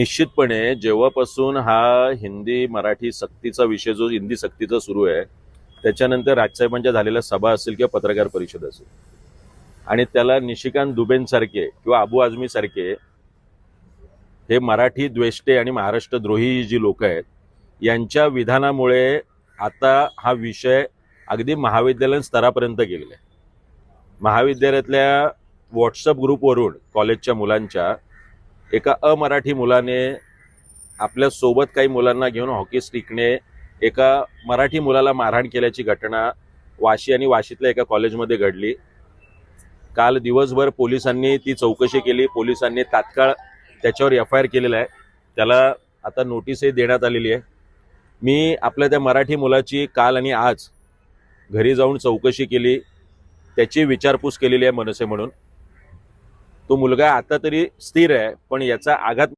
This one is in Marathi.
निश्चितपणे जेव्हापासून हा हिंदी मराठी सक्तीचा विषय जो हिंदी सक्तीचा सुरू आहे त्याच्यानंतर राजसाहेबांच्या झालेल्या सभा असेल किंवा पत्रकार परिषद असेल. आणि त्याला निशिकांत दुबेंसारखे किंवा अबू आझमी सारखे हे मराठी द्वेष्टे आणि महाराष्ट्र द्रोही जी लोक आहेत यांच्या विधानामुळे आता हा विषय अगदी महाविद्यालयीन स्तरापर्यंत गेलेला आहे. महाविद्यालयातल्या व्हॉट्सअप ग्रुपवरून कॉलेजच्या मुलांच्या एका अमराठी मुलाने आपल्यासोबत काही मुलांना घेऊन हॉकी स्टिकने एका मराठी मुलाला मारहाण केल्याची घटना वाशी आणि वाशीतल्या एका कॉलेजमध्ये घडली. काल दिवसभर पोलिसांनी ती चौकशी केली. पोलिसांनी तात्काळ त्याच्यावर एफ आय आर केलेला आहे. त्याला आता नोटीसही देण्यात आलेली आहे. मी आपल्या त्या मराठी मुलाची काल आणि आज घरी जाऊन चौकशी केली. त्याची विचारपूस केलेली आहे मनसे म्हणून. तो मुलगा आता तरी स्थिर आहे पण याचा आघात